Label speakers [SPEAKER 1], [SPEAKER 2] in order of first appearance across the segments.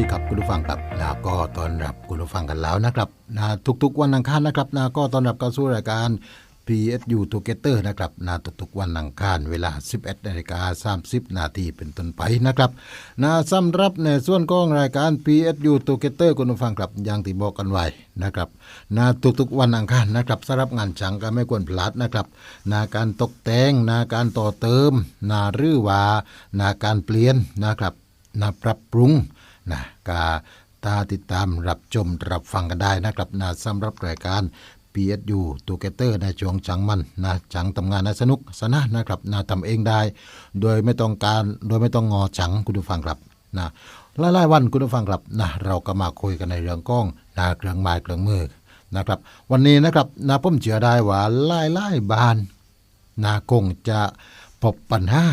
[SPEAKER 1] ดีครับคุณผู้ฟังครับนะก็ต้อนรับคุณผู้ฟังกันแล้วนะครับนะทุกๆวันอังคารนะครับนะก็ต้อนรับเข้าสู่รายการ PSU Together นะครับนะทุกๆวันอังคารเวลา 11นาฬิกา30 นาทีเป็นต้นไปนะครับนะสำหรับในส่วนของรายการ PSU Together คุณผู้ฟังครับอย่างที่บอกกันไว้นะครับนะทุกๆวันอังคารนะครับสำหรับงานฉังก็ไม่ควรพลาดนะครับนาการตกแต่งนาการต่อเติมนาหรือว่านาการเปลี่ยนนะครับนาปรับปรุง นะกาตาติดตามรับชมรับฟังกันได้นะครับนะสำหรับรายการ PSU Together ในช่วงจังมันนะจังทำงานนะสนุกสนานนะครับนะทำเองได้ โดยไม่ต้องการโดยไม่ต้องงอจังคุณผู้ฟังครับนะหลายๆวันคุณผู้ฟังครับนะเราก็มาคุยกันในเรื่องกล้องนะเครื่องไม้เครื่องมือนะครับ วันนี้นะครับนะผมเชื่อได้ว่าหลายๆบ้านนะคงจะพบปัญหา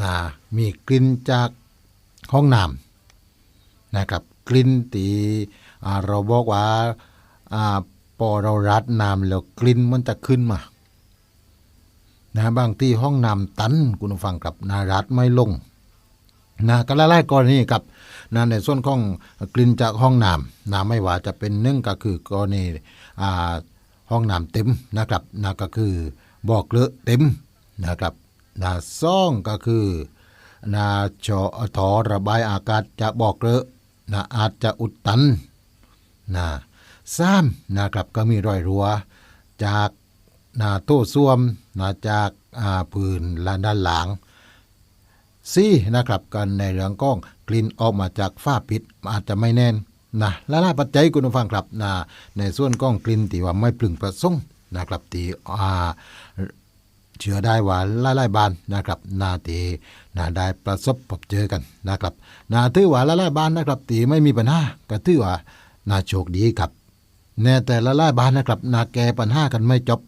[SPEAKER 1] นะมีกลิ่นจากห้องน้ำ นะครับกลิ่นตีเราบอกว่าพอเรารัดน้ำแล้วกลิ่นมันจะขึ้นมานะบางที่ห้องน้ำตันคุณฟังกับนารัดไม่ลงนะก็หลายกรณีครับนะในส่วนของกลิ่นจากห้องน้ำนะไม่ว่าจะเป็นหนึ่งก็คือกรณีห้องน้ำเต็มนะครับนะก็คือบอกเลอะเต็มนะครับนะซ่องก็คือนาจอถอระบายอากาศจะบอกเลอะ นะอาจจะอุดตันนะซ้ำนะครับก็มีรอยรัวจากนาโต้ส้วมนะจากอ่าพื้นลานด้านหลังซี่นะครับกันในเรื่องกล้องกลิ่นออกมาจากฝ้าปิดอาจจะไม่แน่นนะและหลาปัจจัยคุณผู้ฟังครับนะในส่วนกล้องกลิ่นที่ว่าไม่ปลึงประสงค์นะครับที่อ่า เชื่อได้ว่าหลายๆบ้านนะครับนาตีนาได้ประสบพบเจอกันนะครับนาถือว่าหลายๆบ้านนะครับตีไม่มีปัญหาก็ถือว่านาโชคดีครับแน่แต่ละหลายๆบ้านนะครับนาแก้ปัญหากันไม่จบ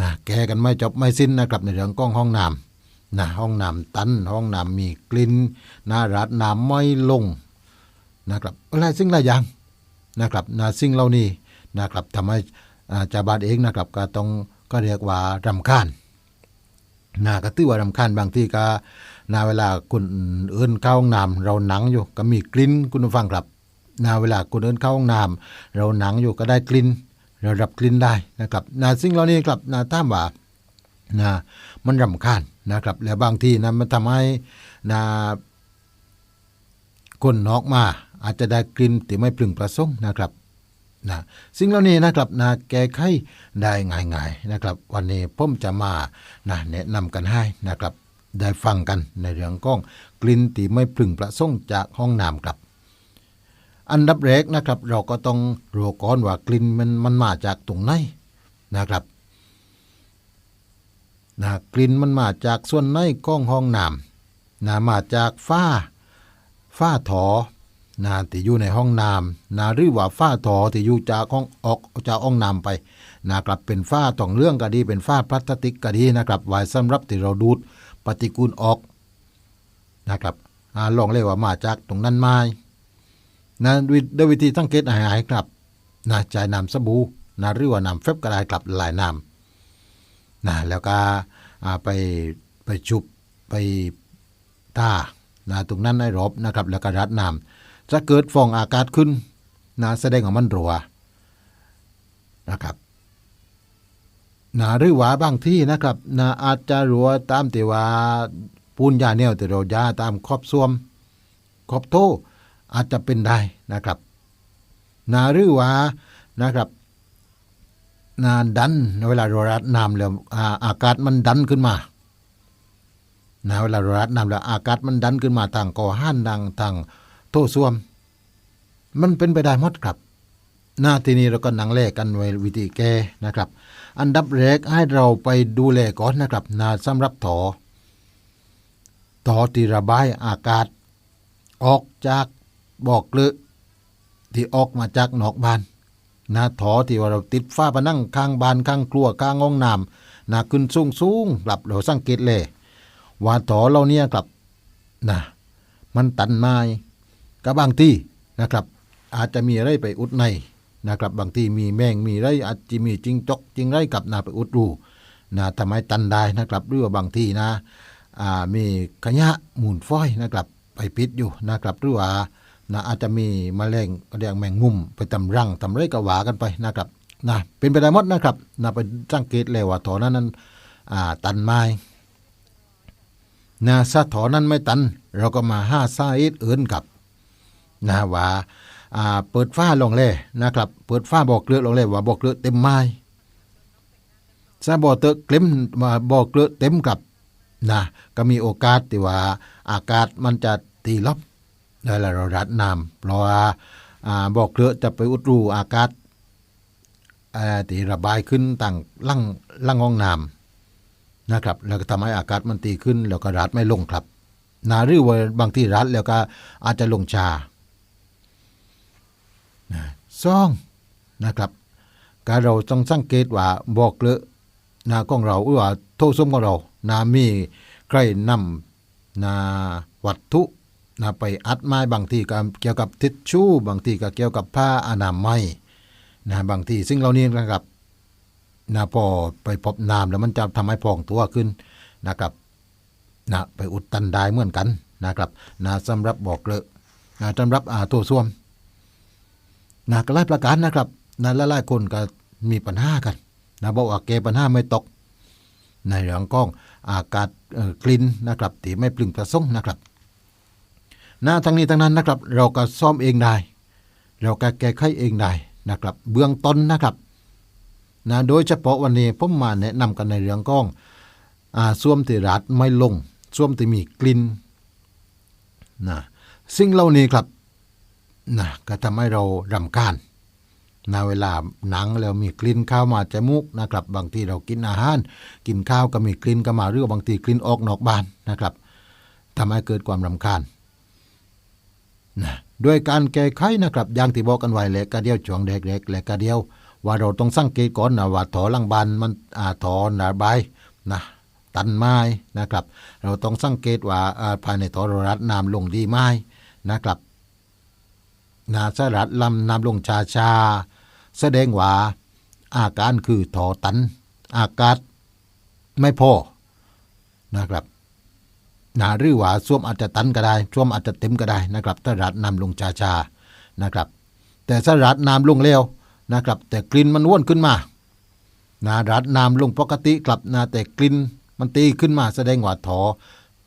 [SPEAKER 1] นาแก้กันไม่จบไม่สิ้นนะครับในเรื่องกล้องห้องน้ำนะห้องน้ำตันห้องน้ำมีกลิ่นนารัดน้ำไม่ลงนะครับหลายสิ่งหลายอย่างนะครับนาสิ่งเหล่านี้นะครับทำให้อาชาวบ้านเองนะครับก็ต้อง ก็เรียกว่ารำคาญนาก็ตื้อว่ารำคาญบางที่ก็นาเวลาคุณเอิ้นเข้าห้องน้ำเราหนังอยู่ ก็มีกลิ่นคุณฟังครับนาเวลาคุณเอิ้นเข้าห้องน้ำเราหนังอยู่ก็ได้กลิ่นเรารับกลิ่นได้นะครับนาสิ่งเหล่านี้ครับนาท่ามว่านามันรำคาญนะครับ แล้วบางทีนะมันทำให้นาคนนอกมาอาจจะได้กลิ่นที่ไม่พึงประสงค์นะครับ นะสิ่งเหล่านี้นะครับนะแก้ไขได้ง่ายๆนะครับ วันนี้ผมจะมานะแนะนำกันให้นะครับ ได้ฟังกันในเรื่องของกลิ่นที่ไม่พึงประสงค์จากห้องน้ำครับ อันดับแรกนะครับ เราก็ต้องรู้ก่อนว่ากลิ่นมันมันมาจากตรงไหนนะครับนะกลิ่นมันมาจากส่วนไหนของห้องน้ำนะมาจากฝ้าฝ้าถอ นาที่อยู่ในห้องน้ำนาหรือว่าฝ้าถอที่อยู่จากห้องออกจากห้องน้ำไปนะครับเป็นฝ้าต่องเรื่องก็ดีเป็นฝ้าพลาสติกก็ดีนะครับไว้สำหรับที่เราดูดปฏิกูลออกนะครับอาลองเลยว่ามาจากตรงนั้นมานะวิด้วยวิธีสังเกตหายๆครับนะใจน้ำสบู่นะหรือว่าน้ำเฟบก็ได้ครับหลายน้ำนะแล้วก็ไปไปชุบไปทานะตรงนั้นให้รบนะครับ แล้วก็รัดน้ำ จะเกิดฟองอากาศขึ้นนะแสดงว่ามันรัวนะครับนะหรือว่าบางที่นะครับนะอาจจะรัวตามที่ว่าปูนยาแนวที่เรายาตามขอบซ่วมขอบโตอาจจะเป็นได้นะครับนะหรือว่านะครับนาดันเวลาเรารัดน้ำแล้วอาอากาศมันดันขึ้นมานะเวลาเรารัดน้ำแล้วอากาศมันดันขึ้นมาทางก่อห้านดังทาง โต้ส้วม มันเป็นไปได้หมดครับหน้าที่นี้เราก็หนังแลกกันไว้วิธีแก้นะครับ อันดับแรกให้เราไปดูแลก่อนนะครับนาสำหรับถอถอที่ระบายอากาศ ออกจากบอกเลือที่ออกมาจากนอกบ้านนาถอที่ว่าเราติดฝ้าผนังข้างบ้านข้างครัวข้างห้องน้ำนาขึ้นสูงสูงๆกลับเราสังเกตเลยว่าถอเราเนี่ยกลับนะมันตันไม้ กับบางที่นะครับ อาจจะมีอะไรไปอุดในนะครับบางที่มีแมงมีไรอาจจะมีจิงจกจิงไรกับนาไปอุดรูนะทำให้ตันได้นะครับหรือว่าบางที่นะมีขยะมูลฟ้อยนะครับไปปพิษอยู่นะครับหรือว่านะอาจจะมีแมลงเรียกแมงมุมไปตำรังตำไรก็ว่ากันไปนะครับนะเป็นไปได้หมดนะครับนะไปสังเกตเลยว่าถอนั้นนั้นตันไม้นะถ้าถอนั้นไม่ตัน เราก็มาห้าซาอิดอื่นกับ นะว่าเปิดฝ้าลงเลยนะครับ เปิดฝ้าบอกเกลือลงเลยว่าบอกเกลือเต็มไม้ซาบอเตอะเต็มมาบอกเกลือเต็มกับนะก็มีโอกาสที่ว่าอากาศมันจะตีลบได้แล้วเรารัดน้ำเพราะว่าบอกเกลือจะไปอุดรูอากาศอ่าที่ระบายขึ้นต่างล่างล่างห้องน้ำนะครับ แล้วก็ทำให้อากาศมันตีขึ้น แล้วก็รัดไม่ลงครับนาหรือว่าบางที่รัดแล้วก็อาจจะลงชา ซองนะครับการเราต้องสังเกตว่าบอกเลอะนาของเราหรือว่าโทษสมของเรานามีใครนำนาวัตถุนาไปอัดไม้บางทีก็เกี่ยวกับทิชชู่บางทีก็เกี่ยวกับผ้าอนามัยนะบางทีซึ่งเรานี่นะครับนาพอไปพบน้ำแล้วมันจะทำให้พองตัวขึ้นนะครับนะไปอุดตันได้เหมือนกันนะครับนะสำหรับบอกเลอะนะสำหรับอาโทส้วม นะก็หลายประการนะครับนะหลายๆคนก็มีปัญหากันนะบอกว่าแกปัญหาไม่ตก ในเรื่องของอากาศกลิ่นนะครับที่ไม่ปลึงประสงค์นะครับหนะทั้งนี้ทั้งนั้นนะครับ เราก็ซ่อมเองได้ เราก็แก้ไขเองได้นะครับ เบื้องต้นนะครับนะโดยเฉพาะวันนี้ผมมาแนะนำกันในเรื่องของอ่าส้วมที่รัดไม่ลงส้วมที่มีกลิ่นนะสิ่งเหล่านี้ครับ นะก็ทำให้เรารำคาญนะเวลาหนังแล้วมีกลิ่นข้าวมาจมูกนะครับ บางทีเรากินอาหาร กินข้าวก็มีกลิ่นก็มาหรือบางทีกลิ่นออกนอกบ้านนะครับทำให้เกิดความรำคาญนะด้วยการแก้ไขนะครับอย่างที่บอกกันไว้แหละกระเดียวช่วงเด็กๆและกระเดียว ว่าเราต้องสังเกตก่อนนะว่าถอลังบานมันอ่าถอระบายนะตันไม้นะครับ เราต้องสังเกตว่าภายในถอรรัดน้ำลงดีไหมนะครับ นาสรัดลำนำลงชาชา แสดงว่าอาการคือถอตัน อากาศไม่พอนะครับนาหรือว่าส้วมอาจจะตันก็ได้ส้วมอาจจะเต็มก็ได้นะครับถ้ารัดนำลงชาชานะครับ แต่สรัดน้ำลงเร็วนะครับ แต่กลิ่นมันว่นขึ้นมานารัดน้ำลงปกติกลับนาแต่กลิ่นมันตีขึ้นมาแสดงว่าถอ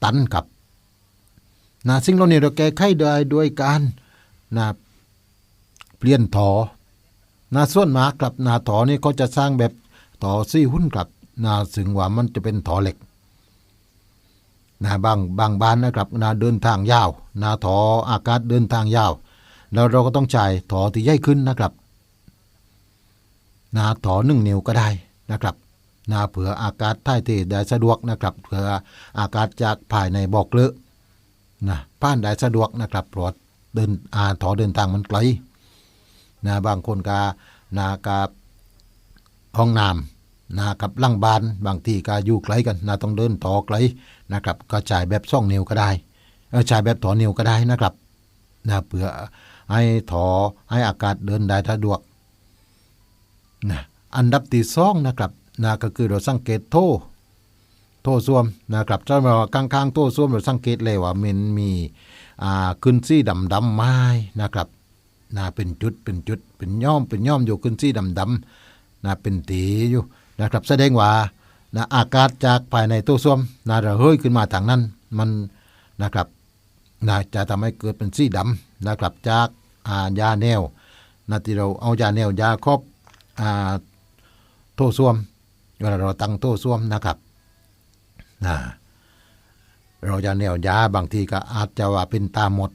[SPEAKER 1] ตันครับนาสิ่งเหล่านี้เราแก้ไขได้ด้วยการนะ เปลี่ยนถอนาส่วนหมากครับนาถอนี่เขาจะสร้างแบบถอซี่หุ้นครับนาถึงว่ามันจะเป็นถอเหล็กนาบางบางบ้านนะครับนาเดินทางยาว นาถออากาศเดินทางยาว แล้วเราก็ต้องจ่ายถอที่ใหญ่ขึ้นนะครับ นาถอหนึ่งนิ้วก็ได้นะครับนาเผื่ออากาศถ่ายเทได้สะดวกนะครับเผื่ออากาศจากภายในบอกเลอะนะผ่านได้สะดวกนะครับเพราะเดินอาถอเดินทางมันไกล นะบางคนกานากับห้องน้ำนากับล่างบานบางที่ก็อยู่ไกลกันนาต้องเดินถอไกลนะครับ ก็จ่ายแบบซ่องนิ้วก็ได้จ่ายแบบถอนิ้วก็ได้นะครับนะเพื่อให้ถอให้อากาศเดินได้สะดวกนะอันดับที่สองนะครับนะก็คือเราสังเกตโทโทส้วมนะครับถ้าเราข้างๆโทส้วมเราสังเกตเลยว่ามันมีอ่าขึ้นซี่ดำดำๆไม้นะครับ นะเป็นจุดเป็นจุดเป็นย่อมเป็นย่อมอยู่ขึ้นซี่ดำดำๆนะเป็นตีอยู่นะครับแสดงว่านะอากาศจากภายในโทส้วมนะระเหยขึ้นมาทางนั้นมันนะครับนะจะทำให้เกิดเป็นซี่ดำนะครับจากอ่ายาแนวนะที่เราเอายาแนวยาครอบอ่าโทส้วมเวลาเราตั้งโทส้วมนะครับนะเราจะแนวยาบางทีก็อาจจะว่าเป็นตาหมด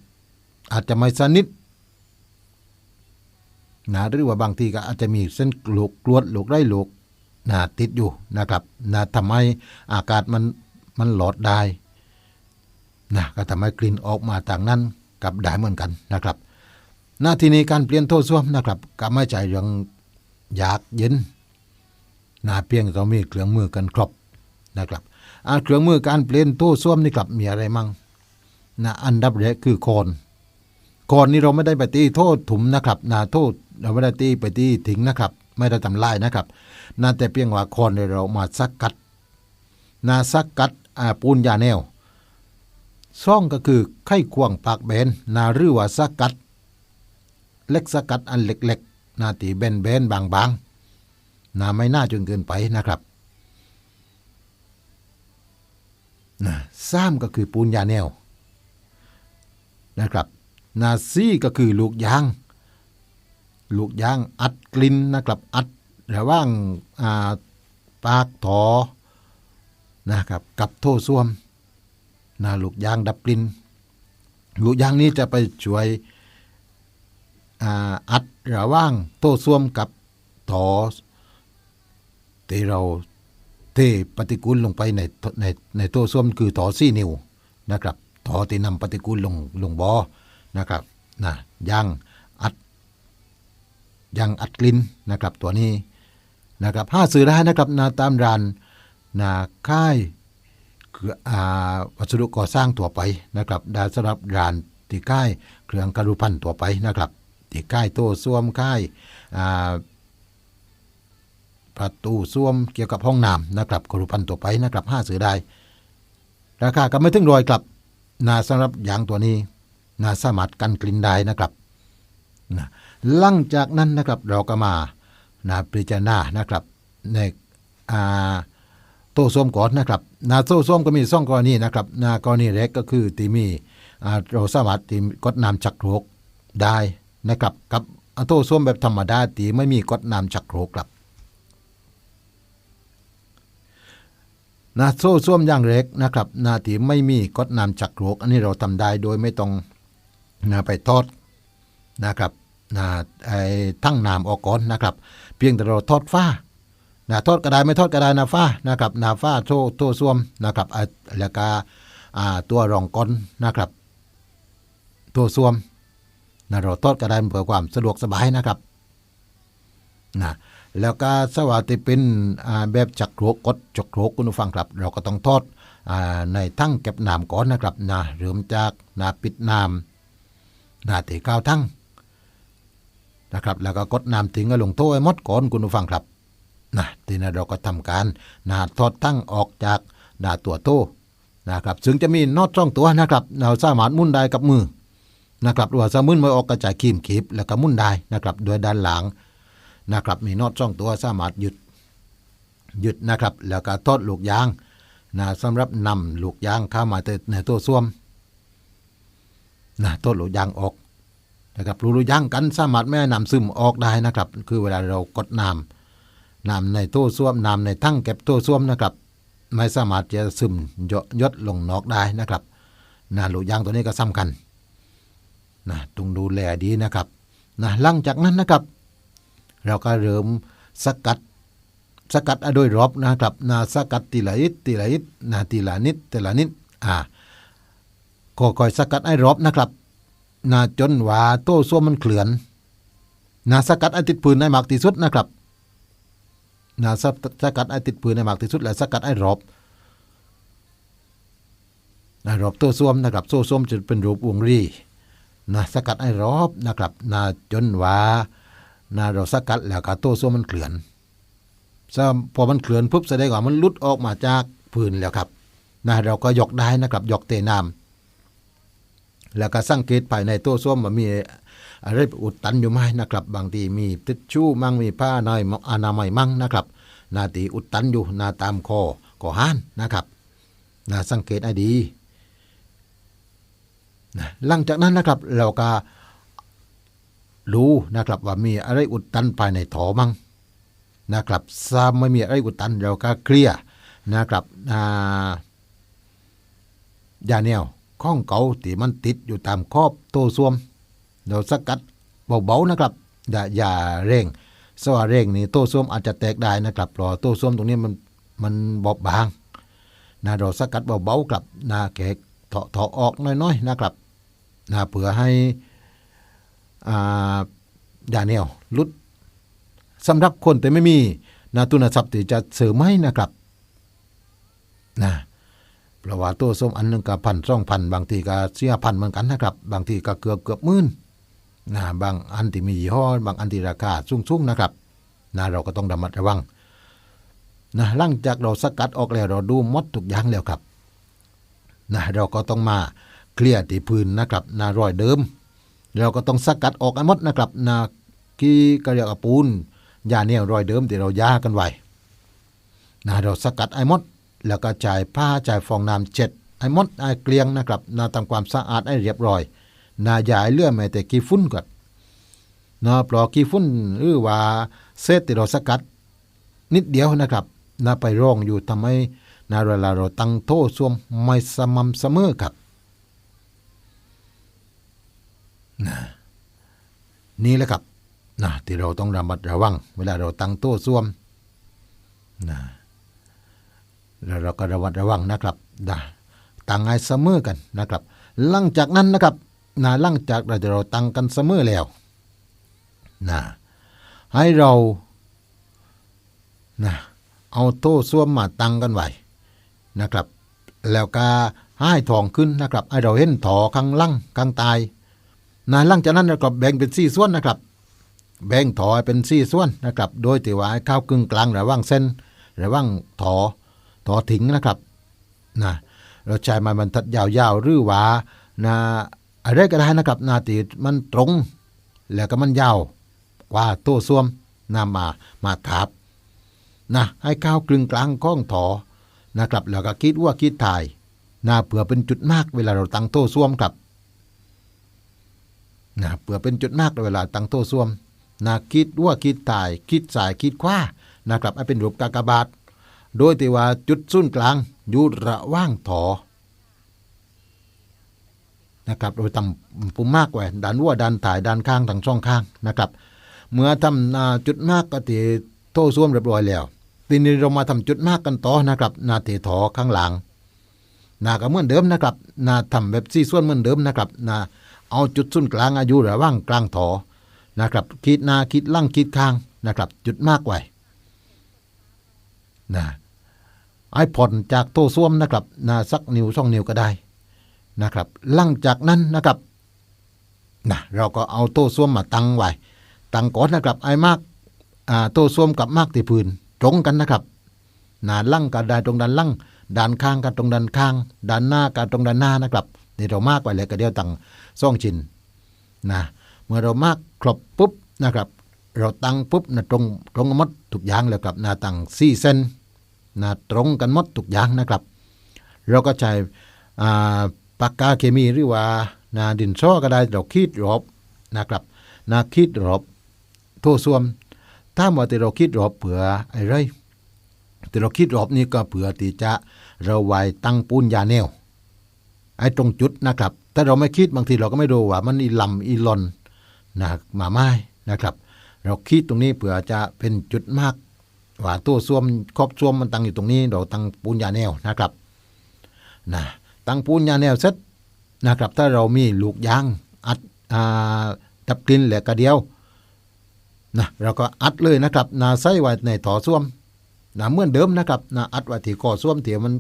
[SPEAKER 1] อาจจะไม่สนิท นะหรือว่าบางทีก็อาจจะมีเส้นลูกกลวดลูกไร่ลูกนะติดอยู่นะครับนะทำให้อากาศมันมันหลอดได้นะก็ทำให้กลิ่นออกมาทางนั้นกับได้เหมือนกันนะครับ หน้าที่นี้การเปลี่ยนโทษส้วมนะครับก็ไม่ใช่เรื่องอยากเย็นนะเพียงต้องมีเครื่องมือกันครบนะครับเครื่องมือการเปลี่ยนตู้ส้วมนี่ครับมีอะไรมั่งนะอันดับแรกคือโคนโคนนี่เราไม่ได้ไปตีโทษถุมนะครับนะโทษ เราไม่ได้ตีไปตีทิ้งนะครับ ไม่ได้ทำลายนะครับนะแต่เพียงว่าคนเนี่ยเรามาสักกัดนะสักกัดอาปูนยาแนวซ่องก็คือไข้ควงปากแบนนาหรือว่าสักกัด เล็กสักกัดอันเล็กๆนาตีเบนเบนๆบางๆนาไม่น่าจนเกินไปนะครับนะซ้ำก็คือปูนยาแนวนะครับ นาซี่ก็คือลูกยาง ลูกยางอัดกลิ่นนะครับอัดระว่างาปากถอนะครับกับโถส้วมนาลูกยางดับกลิ่นลูกยางนี้จะไปช่วยอัดระว่างโถส้วมกับถอที่เราเทปฏิกูลลงไปในในในโถส้วมคือถอซี่นิ้วนะครับถอที่นำปฏิกูลลงลงบ่อนะครับนะยาง ยังอัดกลินนะครับตัวนี้นะครับห้าซื้อได้นะครับนาตามร้านนาค่ายคืออาวัสดุก่อสร้างตัวไปนะครับด้สำหรับร้านที่ค่ายเครื่องกรุพันตัวไปนะครับที่ค่ายโต้ส้วมค่ายอ่ประตูส้วมเกี่ยวกับห้องน้ำนะครับกรุพันตัวไปนะครับห้าซื้อได้ ราคาก็ไม่ถึงรอยครับนาสำหรับยางตัวนี้นาสามารถกันกลิ่นได้นะครับนะ หลังจากนั้นนะครับเราก็มานะพิจารณานะครับในอ่าโต้ส้วมก่อนนะครับนาโต้ส้วมก็มีสองกรณีนะครับนากรณีแรกก็คือที่มีอ่าเราสามารถที่กดน้ำชักโครกได้นะครับกับโต้ส้วมแบบธรรมดาที่ไม่มีกดน้ำชักโครกครับนาโซ่ส้วมอย่างเล็กนะครับนาทีไม่มีกดน้ำชักโรกอันนี้เราทำได้โดยไม่ต้องนาไปทอดนะครับ นะไอ้ทั้งน้ำออกก่อนนะครับ เพียงแต่เราทอดฟ้านะทอดกระไดไม่ทอดกระไดนาฟ้านะครับนาฟ้าโทโทส้วมนะครับอ่าแล้วก็ตัวรองก้นนะครับตัวส้วมนะเราทอดกระไดเพื่อความสะดวกสบายนะครับนะแล้วก็สวัสดิเป็นแบบจักรโครกกดจักรโครกคุณผู้ฟังครับ เราก็ต้องทอดอในทั้งเก็บน้ำก่อนนะครับนะเริ่มจากนะปิดน้ำนาตีก้าวทั้ง นะครับ แล้วก็กดน้ำทิ้งก็ลงโทษให้หมดก่อนคุณผู้ฟังครับนะทีนี้เราก็ทำการนาทอดทั้งออกจากนาตัวโตนะครับซึ่งจะมีนอตช่องตัวนะครับ เราสามารถหมุนได้กับมือนะครับหรือว่าสามมุนไม่ออกกระจายคีมขีบแล้วก็มุนได้นะครับโดยด้านหลังนะครับ มีนอตช่องตัวสามารถหยุดหยุดนะครับ แล้วก็ทอดลูกยางนะสำหรับนำลูกยางเข้ามาในตัวส้วมนะต้นหลูยางออก นะครับรูรูยางกันสามารถแม่นำซึมออกได้นะครับ คือเวลาเรากดน้ำน้ำในตู้ส้วมน้ำในทั้งเก็บตู้ส้วมนะครับ ไม่สามารถจะซึมยยดลงนอกได้นะครับนะหลูยางตัวนี้ก็สำคัญนะต้องดูแลดีนะครับนะหลังจากนั้นนะครับ เราก็เริ่มสกัดสกัดโดยรอบนะครับนะสกัดทีละนิดทีละนิดนะทีละนิดทีละนิดอ่าก็คอยสกัดให้รอบนะครับ นาจนว่าโต้ส้วมมันเคลื่อนนาสกัดไอติดปืนในหมากที่สุดนะครับนาสกัดไอติดปืนในหมากที่สุดและสกัดไอ้รอบนะรอบโต้ส้วมนะครับโซ่ส้วมจะเป็นรูปวงรีนะสกัดไอ้รอบนะครับนาจนว่านาเราสกัดแล้วก็โต้ส้วมมันเคลื่อนพอมันเคลื่อนปุ๊บแสดงว่ามันลุดออกมาจากพื้นแล้วครับนะเราก็ยกได้นะครับยกเตะน้ำ แล้วก็สังเกตภายในตัวส้วมว่ามีอะไรอุดตันอยู่ไหมนะครับ บางทีมีทิชชู่มั่งมีผ้าหน่อยอนามัยมั่งนะครับ นาตีอุดตันอยู่นาตามคอก่อห้านนะครับนาสังเกตให้ดีนะหลังจากนั้นนะครับเราก็รู้นะครับว่ามีอะไรอุดตันภายในถอมั่งนะครับถ้าไม่มีอะไรอุดตันเราก็เคลียร์นะครับอ่ายาแนว ข้องเก่าที่มันติดอยู่ตามขอบโตส้วม เราสกัดเบาๆนะครับอย่าอย่าเร่งสว่าเร่งนี่โตส้วมอาจจะแตกได้นะครับเพราะโตส้วมตรงนี้มันมันบอบบางนะเราสกัดเบาๆกลับนาแกกเถาะเถาะออกน้อยๆนะครับนะเผื่อให้อ่ายาแนวลุดสำหรับคนแต่ไม่มีนาทุนทรัพย์ที่จะเสริมให้นะครับนะ เพราะว่าตัวส้มอันหนึงก็พันสองพันบางทีก็เสียพันเหมือนกันนะครับ บางทีก็เกือบเกือบหมื่นนะบางอันที่มียี่ห้อบางอันที่ราคาสูงๆนะครับนะเราก็ต้องระมัดระวังนะหลังจากเราสกัดออกแล้วเราดูมดทุกอย่างแล้วครับนะเราก็ต้องมาเคลียร์ที่พื้นนะครับนารอยเดิม เราก็ต้องสกัดออกให้หมดนะครับนากีกระเรียกว่าปูนยาเนี่ยรอยเดิมที่เราย่ากันไว้นะเราสกัดไอ้มด แล้วก็จ่ายผ้าจ่ายฟองน้ำเจ็ดไอ้มดไอ้เกลียงนะครับนาทำความสะอาดให้เรียบร้อยนาย่าให้เลื่อแม้แต่ขี้ฝุ่นก่อนนาปลอกขี้ฝุ่นหรือว่าเศษที่เราสกัด นิดเดียวนะครับนาไปร่องอยู่ทำให้นาเวลาเราตั้งโต้ซ่วมไม่สม่ำเสมอครับนะนี่แหละครับนะที่เราต้องระมัดระวัง เวลาเราตั้งโต้ซ่วมนะ แล้วเราก็ระมัดระวังนะครับนะตั้งให้เสมอกันนะครับ หลังจากนั้นนะครับนะหลังจากเราจะเราตั้งกันเสมอแล้วนะให้เรานะเอาโต้ซ่วมมาตั้งกันไว้นะครับ แล้วก็ให้ทองขึ้นนะครับ ให้เราเห็นถอข้างล่างข้างตายนะหลังจากนั้นเราก็แบ่งเป็นสี่ส่วนนะครับ แบ่งถอเป็นสี่ส่วนนะครับ โดยที่ว่าข้าวกึ่งกลางระว่างเส้นระว่างถอ ถอถิงนะครับนะเราใช้ไม้บรรทัดยาวๆหรือว่านะอะไรก็ได้นะครับนาตีมันตรง แล้วก็มันยาวกว่าโต้ซ่วมนามามาทับนะให้เข้าวกลึงกลางก้องถอนะครับแล้วก็คิดว่าคิดถ่ายนะเผื่อเป็นจุดมากเวลาเราตั้งโต้ซ่วมครับนะเผื่อเป็นจุดมากเวลาตั้งโต้ซ่วมนะคิดว่าคิดถ่าย คิดสายคิดขว้านะครับให้เป็นรูปกากบาท โดยที่ว่าจุดศูนย์กลางอยู่ระว่างถอนะครับโดยทำปุ่มมากไว้ด้านวัวด้านถ่ายด้านข้างทั้งช่องข้างนะครับ เมื่อทำอ่าจุดมากก็ตีโต้ซ่วมเรียบร้อยแล้วทีนี้เรามาทำจุดมากกันต่อนะครับนาตีถอข้างหลังนาก็เหมือนเดิมนะครับนาทำแบบซี่ส่วนเหมือนเดิมนะครับนาเอาจุดศูนย์กลางอายุระว่างกลางถอนะครับคิดนาคิดล่างคิดข้างนะครับ จุดมากไว้ นะไอ้ผ่อนจากโต้ซ่วมนะครับนาสักนิ้วสองนิ้วก็ได้นะครับหลังจากนั้นนะครับนะเราก็เอาโต้ซ่วมมาตั้งไว้ตั้งก่อนนะครับไอ้มากอ่าโต้ส้วมกับมากที่พื้นตรงกันนะครับนาลั่งกับด้านตรงด้านลั่งด้านข้างกับตรงด้านข้างด้านหน้ากับตรงด้านหน้านะครับนี่เรามากไว้เลยก็เดียวตั้งซ่องชินนะเมื่อเรามากครบปุ๊บนะครับ เราตั้งปุ๊บนะตรงตรงกันหมดทุกอย่างเลยครับนาตั้งสี่เส้น นะตรงกันหมดทุกอย่างนะครับ เราก็ใช้ปากกาเคมีหรือว่านาดินซ้อก็ได้เราคีดรอบนะครับนาคีดรอบโทษส่วมถ้าว่าที่เราคิดรอบเผื่ออะไรที่เราคิดรอบนี้ก็เผื่อที่จะเราไว้ตั้งปูนยาแนวไอ้ตรงจุดนะครับ ถ้าเราไม่คิดบางทีเราก็ไม่รู้ว่ามันอีลำอีลอนนะมาไม้นะครับ เราคิดตรงนี้เผื่อจะเป็นจุดมาก ว่าตัวซ่วมครอบซ่วมมันตั้งอยู่ตรงนี้เราตั้งปูนยาแนวนะครับนะตั้งปูนยาแนวเสร็จนะครับถ้าเรามีลูกยางอัดอ่าดับกลิ่นแหลกกระเดียวนะเราก็อัดเลยนะครับนาใส่ไว้ในถอส้วมนะเหมือนเดิมนะครับนะอัดไว้ที่ก่อส้วมเถี่ยมัน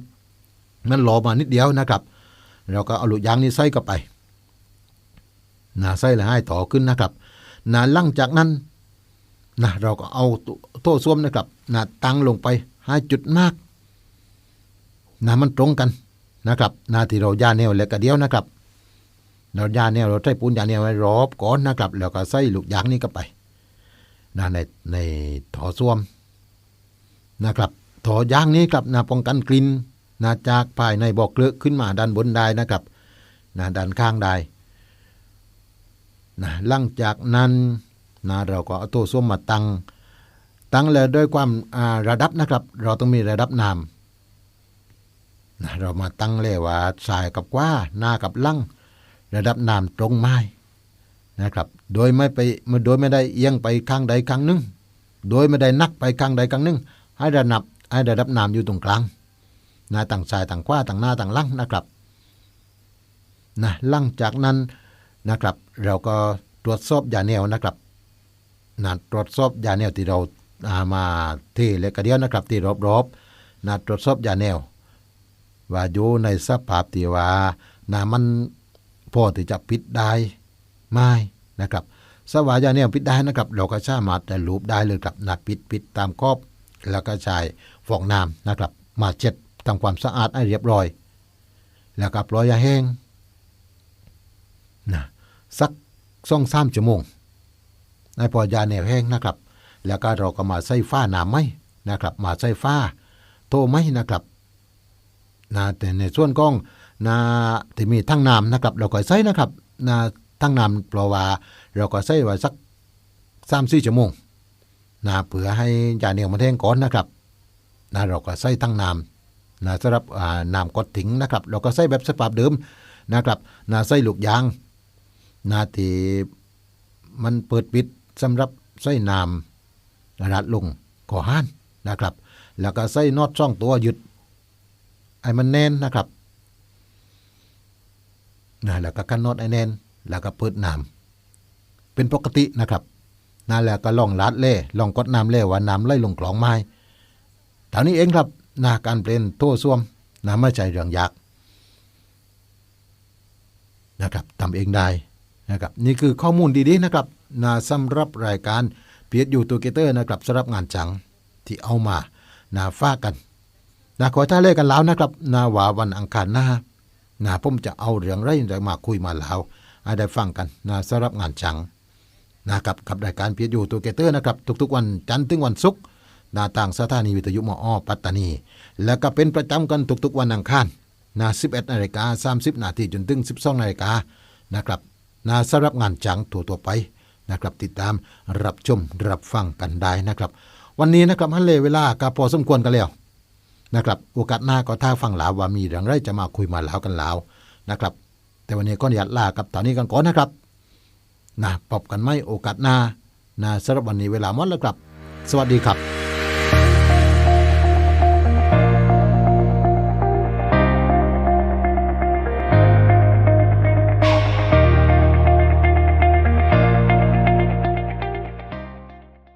[SPEAKER 1] มันหลอมานิดเดียวนะครับ เราก็เอาลูกยางนี้ใส่เข้าไปนะใส่แล้วให้ถอขึ้นนะครับนะหลังจากนั้น นะเราก็เอาโต้ส้วมนะครับนะตั้งลงไปให้จุดมากนะมันตรงกันนะครับนาที่เราย่าแนวแล้วก็เดียวนะครับ เราย่าแนวเราใช้ปูนย่าแนวไว้รอบก่อนนะครับ แล้วก็ใส่ลูกยางนี้เข้าไปนะในในถอส้วมนะครับถอยางนี้ครับนะป้องกันกลิ่นนะจากภายในบอกเกลือขึ้นมาด้านบนได้นะครับนะด้านข้างได้นะหลังจากนั้น นะเราก็เอาตัวส้วมมาตั้ง ตั้งแล้วด้วยความระดับนะครับ เราต้องมีระดับน้ำนะเรามาตั้งเลยว่าสายกับกว่าหน้ากับลังระดับน้ำตรงไม้นะครับ โดยไม่ไปโดยไม่ได้เอียงไปข้างใดข้างหนึ่ง โดยไม่ได้นักไปข้างใดข้างหนึ่ง ให้ระดับให้ระดับน้ำอยู่ตรงกลางนะต่างสายต่างขว้าต่างหน้าต่างล่างนะครับนะหลังจากนั้นนะครับ เราก็ตรวจสอบยาแนวนะครับ นะตรวจสอบยาแนวที่เราอามาที่เล็กระเดียวนะครับที่รอบๆนะตรวจสอบยาแนว ว่าอยู่ในสภาพที่ว่านะมันพอที่จะปิดได้ไม่นะครับสวายาเนี่ยปิดได้นะครับเราก็สามารถแต่ลูบได้เลยครับนะปิดปิดตามครอบแล้วก็ใช้ฟองน้ำนะครับ มาเช็ดทำความสะอาดให้เรียบร้อย แล้วก็ปล่อยยาแห้งนะสักสองสามชั่วโมง ในพอยาแนวแห้งนะครับ แล้วก็เราก็มาใส่ฟ้าหน้ำไหมนะครับ มาใส่ฟ้าโตไหมนะครับนะแต่ในส่วนของนาที่มีทั้งน้ำนะครับ เราก็ใส่นะครับนาทั้งน้ำเพราะว่าเราก็ใส่ไว้สักสามสี่ชั่วโมงนะเพื่อให้ยาเหนียวมันแห้งก่อนนะครับนะเราก็ใส่ทั้งน้ำนะสำหรับอ่าน้ำกดถิงนะครับ เราก็ใส่แบบสภาพเดิมนะครับนะใส่ลูกยางนะที่มันเปิดปิด สำหรับใส่น้ำรัดลงก่อห้านนะครับ แล้วก็ใส่น็อตช่องตัวหยุดไอ้มันแน่นนะครับนะแล้วก็กันนอตไอ้แน่นแล้วก็เปิดน้ำเป็นปกตินะครับนั่นแล้วก็ลองลัดเล่ลองกดน้ำเล่ว่าน้ำไหลลงกลองไม้เท่านี้เองครับนาการเปลี่ยนโทั่วซ่วมน้ำไม่ใจเรื่องยากนะครับทำเองได้นะครับนี่คือข้อมูลดีๆนะครับ นาสำหรับรายการเพียรอยู่ตัวเกเตอร์นะครับสำหรับงานจังที่เอามานาฟ้ากันนาขอท่าเล่กันแล้วนะครับนาว่าวันอังคารหน้านาผมจะเอาเรื่องไรมาคุยมาแล้วให้ได้ฟังกันนาสำหรับงานจังนะครับกับรายการเพียรอยู่ตัวเกเตอร์นะครับทุกๆวันจันทร์ถึงวันศุกร์นาต่างสถานีวิทยุมอปัตตานี แล้วก็เป็นประจำกันทุกๆวันอังคารนา11นาฬิกา30นาทีจนถึง 12นาฬิกานะครับนาสำหรับงานจังทั่วๆไป นะครับติดตามรับชมรับฟังกันได้นะครับ วันนี้นะครับฮันเลเวลาก็พอสมควรกันแล้วนะครับโอกาสหน้าก็ถ้าฟังลาวว่ามีเรื่องไรจะมาคุยมาลาวกันลาวนะครับ แต่วันนี้ก็อยากลากับตอนนี้กันก่อนนะครับนะพบกันไหมโอกาสหน้านะสำหรับวันนี้เวลาหมดแล้วครับ สวัสดีครับ